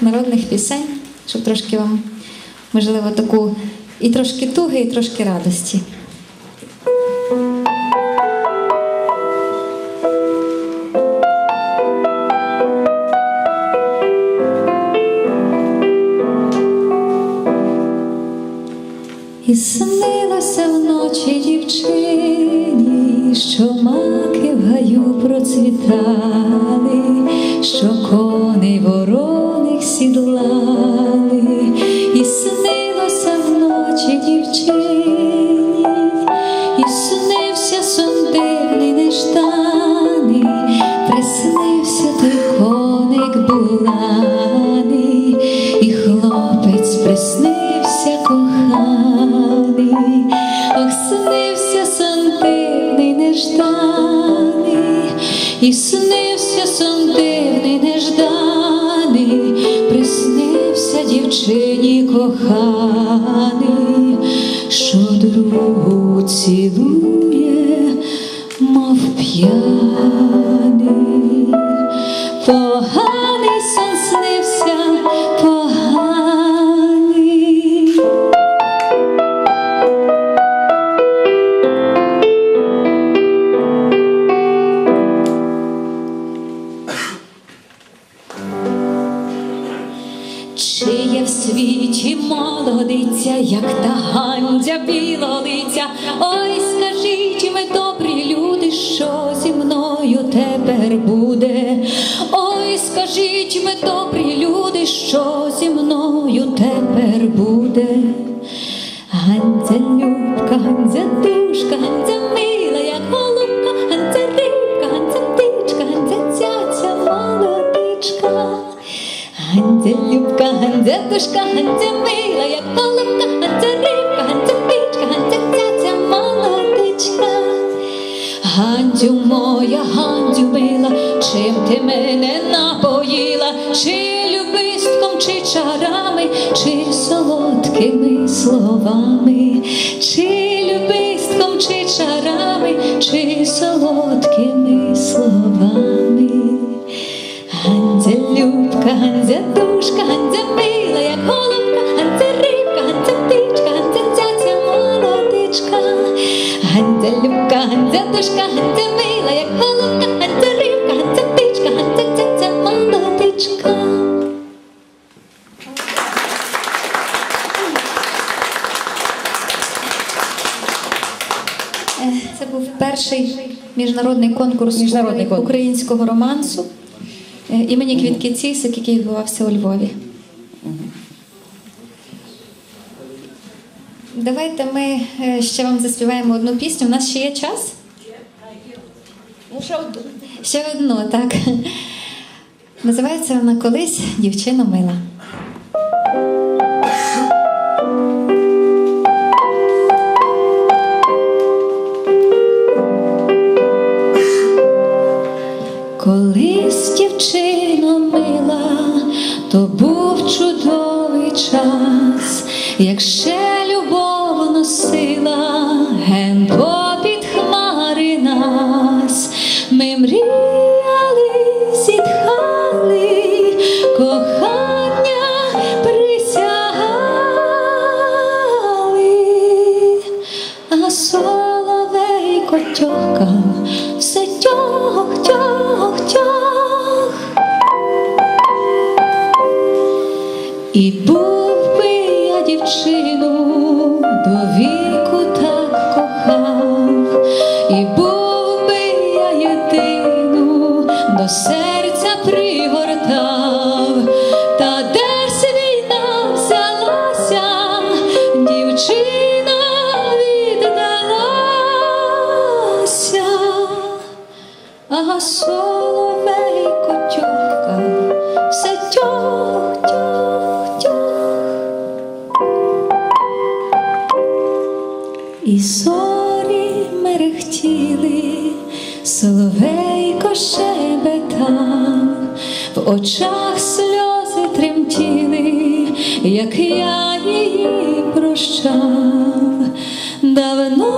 народних пісень, щоб трошки вам, можливо, таку і трошки туги, і трошки радості. І снилося вночі дівчині, що маки в гаю процвітали, що і снилося вночі дівчині, і снився сон нежданий, приснився той коник буланий, і хлопець приснився коханий, ох, снився сон нежданий, дівчині коханий, що другу цілує, мов п'яний. Молодиця, як та гандя білолиця? Ой, скажіть ми, добрі люди, що зі мною тепер буде? Ой, скажіть ми, добрі люди, що зі мною тепер буде? Ганця любка, Ганця душка, Ганця мила, любка, Ганця мила, як голубка, Ганця рибка, Ганця птичка, Ганця цяця молодичка. Ганцю моя, Ганцю мила, чим ти мене напоїла, чи любистком, чи чарами, чи солодкими словами, чи любистком, чи чарами, чи солодкими словами. Ганзя любка, Ганзя душка, Ганзя мила, як голубка, Ганзя рибка, Ганзя птичка, Ганзя цяця молодичка. Ганзя любка, Ганзя душка, Ганзя мила, як голубка, Ганзя рибка, Ганзя птичка, Ганзя цяця молодичка. Це був перший міжнародний конкурс Міжнародний конкурс. українського романсу е, імені Квітки Цісик, який відбувався у Львові. Давайте ми е, ще вам заспіваємо одну пісню. У нас ще є час? Ну, ще одну. Ще одну, так. Називається вона Колись дівчина мила. Колись дівчина мила, то був чудовий час, як ще любов носила ген попід хмари нас, ми мріяли, зітхали, кохання присягали, а соловейко тьохкав, зорі мерехтіли, соловейко шебетав, в очах сльози тремтіли, як я її прощав. Давно